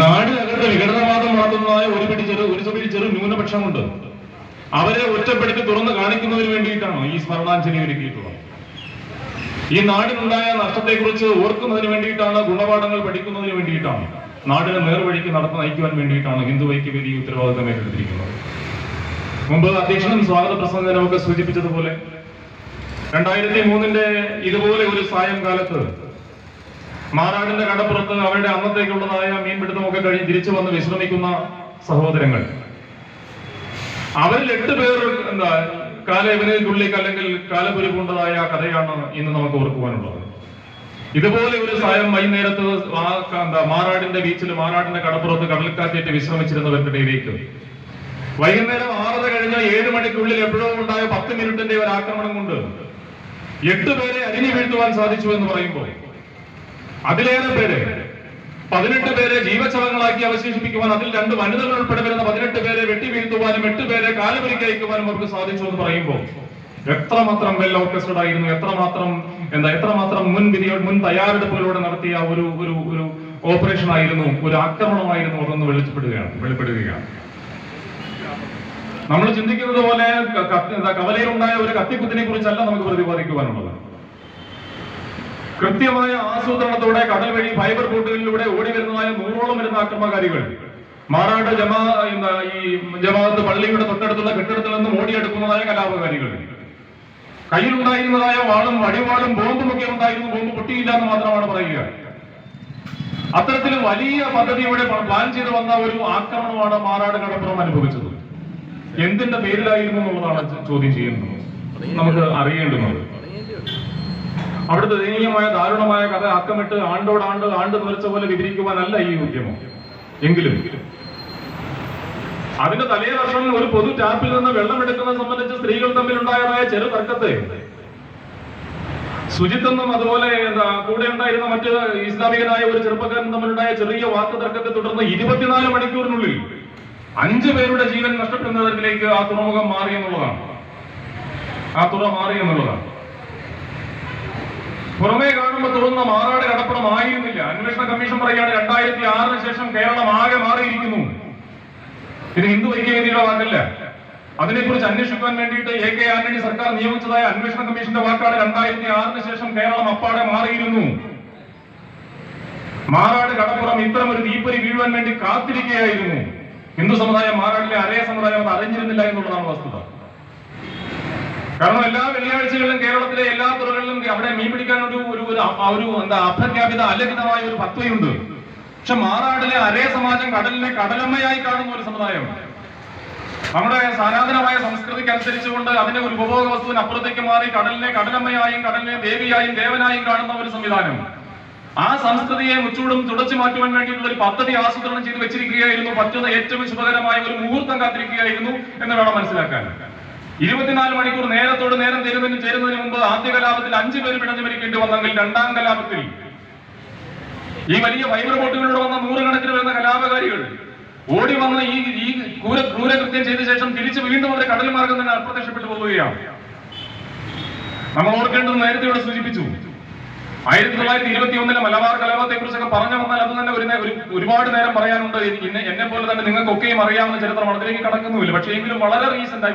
നാടിനകത്ത് വിഘടനവാദം വളർത്തുന്നതായ ഒരു പിടി ചെറു ഒരു പിടി ചെറു ന്യൂനപക്ഷമുണ്ട്. അവരെ ഒറ്റപ്പെടുത്തി തുറന്ന് കാണിക്കുന്നതിന് വേണ്ടിയിട്ടാണോ ഈ സ്മരണാഞ്ജലി ഒരുക്കിയിട്ടുള്ളത്? ഈ നാടിനുണ്ടായ നഷ്ടത്തെക്കുറിച്ച് ഓർക്കുന്നതിന് വേണ്ടിയിട്ടാണ് ഗുണപാഠങ്ങൾ പഠിക്കുന്നതിന് വേണ്ടിയിട്ടാണ് നാടിനെ നേർവഴിക്ക് നടത്തി നയിക്കുവാൻ വേണ്ടിയിട്ടാണ് ഹിന്ദു ഐക്യവേദി ഉത്തരവാദിത്തം ഏറ്റെടുത്തിരിക്കുന്നത്. മുമ്പ് അധ്യക്ഷനും സ്വാഗത പ്രസംഗനമൊക്കെ സൂചിപ്പിച്ചതുപോലെ രണ്ടായിരത്തി മൂന്നിന്റെ ഇതുപോലെ ഒരു സായംകാലത്ത് മാറാടിന്റെ കടപ്പുറത്ത് അവരുടെ അന്നത്തേക്കുള്ളതായ മീൻപിടുത്തമൊക്കെ കഴിഞ്ഞ് തിരിച്ചു വന്ന് വിശ്രമിക്കുന്ന സഹോദരങ്ങൾ. അവരിൽ എട്ട് പേർ എന്താ കാലയവനുള്ളിലേക്ക് അല്ലെങ്കിൽ കാലപുരി പൂണ്ടതായ കഥയാണ് ഇന്ന് നമുക്ക് ഓർക്കുവാനുള്ളത്. ഇതുപോലെ ഒരു സായം വൈകുന്നേരത്ത് എന്താ മാറാടിന്റെ ബീച്ചിൽ മാറാടിന്റെ കടപ്പുറത്ത് കടൽക്കാറ്റേറ്റ് വിശ്രമിച്ചിരുന്നവരുടെ ഇടയിലേക്ക്. വൈകുന്നേരം ആറര കഴിഞ്ഞ ഏഴ് മണിക്കുള്ളിൽ എപ്പോഴോ ഉണ്ടായ പത്ത് മിനിറ്റിന്റെ ഒരു ആക്രമണം കൊണ്ട് എട്ട് പേരെ അരിഞ്ഞു വീഴ്ത്തുവാൻ സാധിച്ചു എന്ന് പറയുമ്പോൾ അതിലേറെ പേര് പതിനെട്ട് പേരെ ജീവശവങ്ങളാക്കി അവശേഷിപ്പിക്കുവാൻ അതിൽ രണ്ട് വനിതകൾ ഉൾപ്പെടെ വരുന്ന പതിനെട്ട് പേരെ വെട്ടി വീഴ്ത്തുവാനും എട്ട് പേരെ കാലുപരിക്ക് അയക്കുവാനും അവർക്ക് സാധിച്ചു എന്ന് പറയുമ്പോൾ എത്രമാത്രം വെൽ ഓർക്കസ്ട്രഡ് ആയിരുന്നു എത്രമാത്രം എന്താ എത്രമാത്രം മുൻ വിധികൾ മുൻ തയ്യാറെടുപ്പുകളോടെ നടത്തിയ ഒരു ഒരു ഒരു ഓപ്പറേഷൻ ആയിരുന്നു ഒരു ആക്രമണമായിരുന്നു അതൊന്ന് വെളിച്ചപ്പെടുകയാണ് വെളിപ്പെടുകയാണ്. നമ്മൾ ചിന്തിക്കുന്നത് പോലെ കവലയിലുണ്ടായ ഒരു കത്തിക്കുത്തിനെ കുറിച്ചല്ല നമുക്ക് പ്രതിപാദിക്കുവാനുള്ളത്. കൃത്യമായ ആസൂത്രണത്തോടെ കടൽ വഴി ഫൈബർ ബോട്ടുകളിലൂടെ ഓടി വരുന്നതായ നൂറോളം വരുന്ന ആക്രമണകാരികൾ മാറാട് ജമാ ഈ ജമാഅത്ത് പള്ളിയുടെ തൊട്ടടുത്തുള്ള കെട്ടിടത്തിൽ നിന്നും ഓടിയെടുക്കുന്നതായ കലാപകാരികൾ. കയ്യിലുണ്ടായിരുന്നതായ വാളും വടിവാളും ബോംബും ഒക്കെ ഉണ്ടായിരുന്നു. ബോംബ് പൊട്ടിയില്ല എന്ന് മാത്രമാണ് പറയുക. അത്തരത്തിൽ വലിയ പദ്ധതിയുടെ പ്ലാൻ ചെയ്ത് വന്ന ഒരു ആക്രമണമാണ് മാറാട് കടപ്പുറം അനുഭവിച്ചത്. എന്തിന്റെ പേരിലായിരുന്നു എന്നുള്ളതാണ് ചോദ്യം ചെയ്യുന്നത്. നമുക്ക് അറിയേണ്ടുന്നത്. അവിടുത്തെ ദയനീയമായ ദാരുണമായ കഥ അക്കമിട്ട് ആണ്ടോടാണ്ട് ആണ്ട് നിറച്ച പോലെ വിവരിക്കുവാനല്ല ഈ ഉദ്യമം. എങ്കിലും അതിന്റെ തലേ വർഷം ഒരു പൊതു ടാപ്പിൽ നിന്ന് വെള്ളം എടുക്കുന്നത് സംബന്ധിച്ച് സ്ത്രീകൾ തമ്മിലുണ്ടായതായ ചെറു തർക്കത്തെ സുജിത്തെന്നും അതുപോലെ എന്താ കൂടെ ഉണ്ടായിരുന്ന മറ്റ് ഇസ്ലാമികനായ ഒരു ചെറുപ്പക്കാരൻ തമ്മിലുണ്ടായ ചെറിയ വാക്ക് തർക്കത്തെ തുടർന്ന് ഇരുപത്തിനാല് മണിക്കൂറിനുള്ളിൽ അഞ്ചു പേരുടെ ജീവൻ നഷ്ടപ്പെടുന്ന തരത്തിലേക്ക് ആ തുറമുഖം മാറി എന്നുള്ളതാണ്. ആ തുറ മാറി എന്നുള്ളതാണ് പുറമേ കാണുമ്പോൾ തോന്നുന്ന മാറാട് കടപ്പുറം ആയിരുന്നില്ല അന്വേഷണ കമ്മീഷൻ പറയുകയാണ് രണ്ടായിരത്തി ആറിന് ശേഷം കേരളം ആകെ മാറിയിരിക്കുന്നു. ഇത് ഹിന്ദു ഐക്യവേദിയുടെ വാക്കല്ല. അതിനെക്കുറിച്ച് അന്വേഷിക്കാൻ വേണ്ടിയിട്ട് എ കെ ആന്റണി സർക്കാർ നിയമിച്ചതായ അന്വേഷണ കമ്മീഷന്റെ വാക്കാണ് രണ്ടായിരത്തി ആറിന് ശേഷം കേരളം അപ്പാടെ മാറിയിരുന്നു. മാറാട് കടപ്പുറം ഇത്തരം ഒരു തീപ്പൊരി വീഴുവാൻ വേണ്ടി കാത്തിരിക്കുകയായിരുന്നു. ഹിന്ദു സമുദായം മാറാടിലെ അരേ സമുദായം അത് അറിഞ്ഞിരുന്നില്ല എന്നുള്ളതാണ് വസ്തുത. കാരണം എല്ലാ വെള്ളിയാഴ്ചകളിലും കേരളത്തിലെ എല്ലാ തുറകളിലും അവിടെ മീൻ പിടിക്കാൻ ഒരു ഒരു ഒരു എന്താ അപ്രഖ്യാപിത അലഖിതമായ ഒരു പത്വയുണ്ട് പക്ഷെ മാറാടിലെ അരേ സമാജം കടലിനെ കടലമ്മയായി കാണുന്ന ഒരു സമുദായമാണ് നമ്മുടെ സനാതനമായ സംസ്കൃതിക്ക് അനുസരിച്ചുകൊണ്ട് അതിന്റെ ഒരു ഉപഭോഗ വസ്തുവിന് അപ്പുറത്തേക്ക് മാറി കടലിനെ കടലമ്മയായും കടലിനെ ദേവിയായും ദേവനായും കാണുന്ന ഒരു സംവിധാനം. ആ സംസ്കൃതിയെ മുച്ചൂടും തുടച്ചു മാറ്റുവാൻ വേണ്ടിയിട്ടുള്ള ഒരു പദ്ധതി ആസൂത്രണം ചെയ്ത് വെച്ചിരിക്കുകയായിരുന്നു. പറ്റുന്ന ഏറ്റവും ശുഭകരമായ ഒരു മുഹൂർത്തം കാത്തിരിക്കുകയായിരുന്നു എന്ന് വേണം മനസ്സിലാക്കാൻ. ഇരുപത്തിനാല് മണിക്കൂർ നേരത്തോട് നേരം തരുന്നതിന് ചേരുന്നതിന് മുമ്പ് ആദ്യ കലാപത്തിൽ അഞ്ചു പേര് പിടഞ്ഞു മരിക്കേണ്ടി വന്നെങ്കിൽ രണ്ടാം കലാപത്തിൽ ഈ വലിയ ഫൈബർ ബോട്ടുകളിലൂടെ വന്ന നൂറുകണക്കിന് വരുന്ന കലാപകാരികൾ ഓടി വന്ന് ഈ ഈ ക്രൂര ക്രൂരകൃത്യം ചെയ്ത ശേഷം തിരിച്ച് വീണ്ടും അവരുടെ കടൽ മാർഗം തന്നെ അപ്രത്യക്ഷപ്പെട്ടു പോവുകയാണ്. നമ്മൾ ഓർക്കേണ്ടത് നേരത്തെ ഇവിടെ സൂചിപ്പിച്ചു. ആയിരത്തി തൊള്ളായിരത്തി ഇരുപത്തി ഒന്നിലെ മലബാർ കലാപത്തെ കുറിച്ചൊക്കെ പറഞ്ഞു വന്നാൽ അത് തന്നെ ഒരു ഒരുപാട് നേരം പറയാനുണ്ട്. എന്നെ പോലെ തന്നെ നിങ്ങൾക്കൊക്കെയും അറിയാവുന്ന ചരിത്രം അതിലേക്ക് കടക്കുന്നുമില്ല. പക്ഷേ എങ്കിലും വളരെ റീസെന്റ്